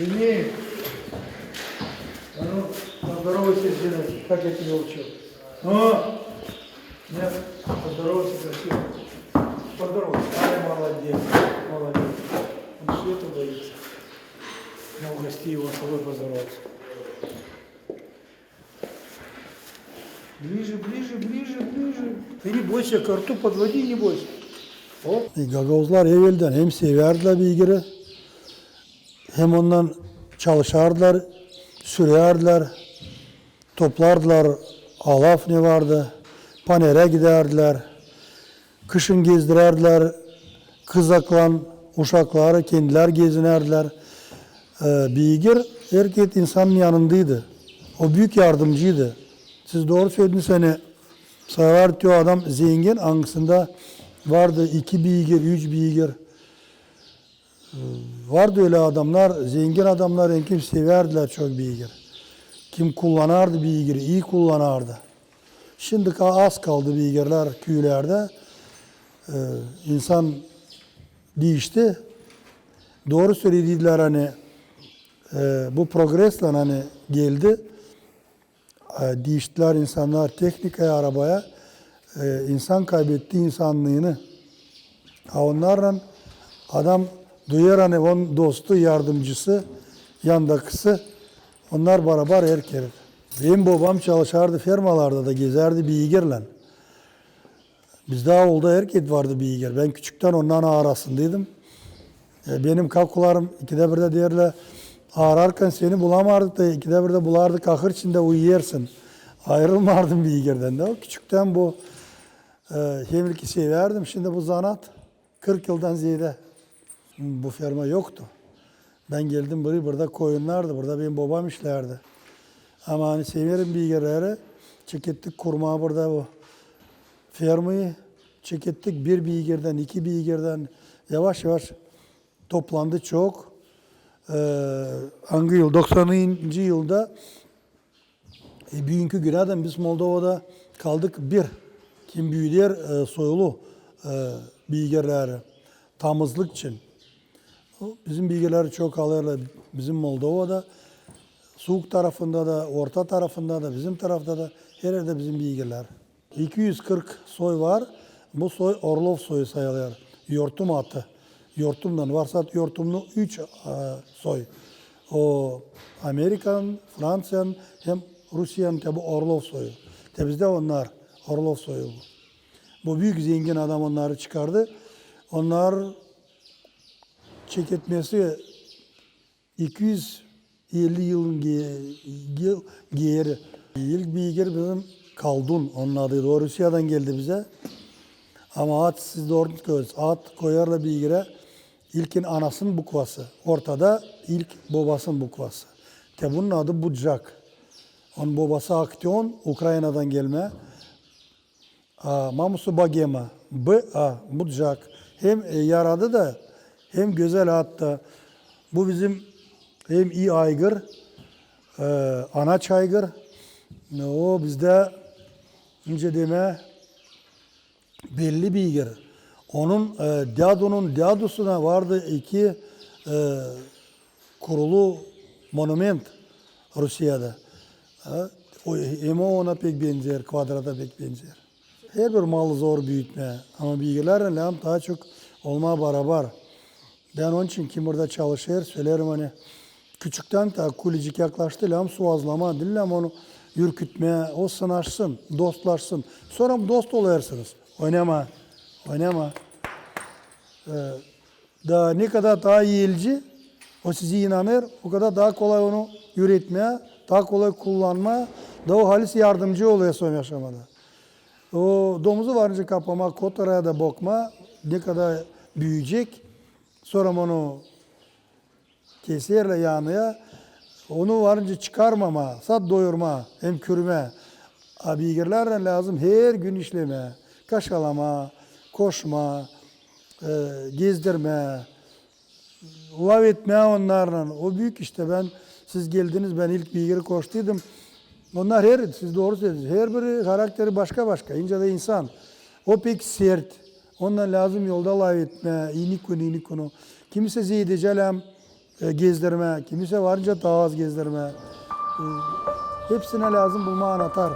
Прими. А ну, поздоровайся с дедом, как я тебя учил. Ну, нет, поздоровайся красиво. Поздоровайся. Ай, молодец, молодец. Он света боится. Ну, угости его, с тобой поздороваться. Ближе, ближе, ближе, ближе. Ты не бойся, карту подводи, не бойся. E, Gagavuzlar evvelden hem severdiler bilgiri hem ondan çalışardılar, sürerdiler, toplardılar, alaf ne vardı, panere giderdiler, kışın gezdirerdiler, kızakla uşakları kendiler gezinerdiler. Ee, Bilgir erkek insanın yanındaydı. O büyük yardımcıydı. Siz doğru söylediniz hani Sayılar diyor adam zengin hangisinde vardı iki bilgir, üç bilgir. Vardı öyle adamlar, zengin adamlar en kim severdiler çok bilgir. Kim kullanardı bilgiri, iyi kullanardı. Şimdi az kaldı bilgirler köylerde. Ee, insan değişti. Doğru söylediler hani e, bu progresle hani geldi. E, değiştiler insanlar teknikaya, arabaya. E, insan kaybetti insanlığını. Ha onlarla adam duyar hani onun dostu, yardımcısı, yandakısı. Onlar beraber erker. Benim babam çalışardı firmalarda da gezerdi beygirle. Bizde avulda erkek vardı beygir. Ben küçükten onların arasındaydım. E, benim kakularım ikide birde derler ağrarken seni bulamardık da ikide birde bulardık ahır içinde uyuyarsın. Ayrılmardım beygirden de. Küçükten bu e, hemilki severdim. Şimdi bu zanat 40 yıldan ziyade bu firma yoktu. Ben geldim buraya burada koyunlardı. Burada benim babam işlerdi. Ama hani severim beygirleri. Çekettik kurmağı burada bu firmayı çekettik. Bir beygirden, iki beygirden yavaş yavaş toplandı çok. Ee, hangi yıl? 90. yılda e, bugünkü günadan biz Moldova'da kaldık bir. Kim büyüdüler e, soyulu e, bilgileri tamızlık için. Bizim bilgileri çok alırlar. Bizim Moldova'da soğuk tarafında da, orta tarafında da, bizim tarafta da her yerde bizim bilgiler. 240 soy var. Bu soy Orlov soyu sayılıyor. Yortum atı. Yortumdan varsa yortumlu 3 soy. O Amerikan, Fransa'nın hem Rusya'nın tabi Orlov soyu. Tabi bizde onlar Orlov soyu bu. Bu büyük zengin adam onları çıkardı. Onlar çeketmesi 250 yılın yıl geri. İlk bilgir bizim Kaldun onun adıydı. O Rusya'dan geldi bize. Ama at siz doğru söylüyorsunuz. At koyarla bilgire ilkin anasının bukvası. Ortada ilk babasının bukvası. Te bunun adı Budjak. Onun babası Aktion, Ukrayna'dan gelme. A, mamusu Bagema. B, A, Budjak. Hem e, yaradı da hem güzel attı. Bu bizim hem iyi aygır, e, ana çaygır. O bizde ince deme belli bilgir. Onun e, Diado'nun Diado'suna vardı iki e, kurulu monument Rusya'da. Ha, O, ona pek benzer, kvadrata pek benzer. Her bir malı zor büyütme ama bilgilerle daha çok olma beraber. Ben onun için kim burada çalışır söylerim hani küçükten ta kulicik yaklaştı lam suazlama dinlem onu ürkütmeye o sınaşsın, dostlaşsın. Sonra dost oluyorsunuz. Oynama, oynama. Ee, daha ne kadar daha yiyici o sizi inanır, o kadar daha kolay onu üretmeye, daha kolay kullanma, daha o halis yardımcı oluyor son yaşamada. O domuzu varınca kapama, kotaraya da bokma, ne kadar büyüyecek, sonra onu keserle yanıya, onu varınca çıkarmama, sat doyurma, hem kürme. Abigirlerle lazım her gün işleme, kaşalama, koşma, e, gezdirme, lav etme onlarla. O büyük işte ben, siz geldiniz ben ilk bilgiri koştuydum. Onlar her, siz doğru söylediniz. Her biri karakteri başka başka. İnce de insan. O pek sert. Ondan lazım yolda lav etme. İnik konu, inik konu. Kimse zeydeceğim e, gezdirme, kimisi varınca daha az gezdirme. E, hepsine lazım bulma anahtar.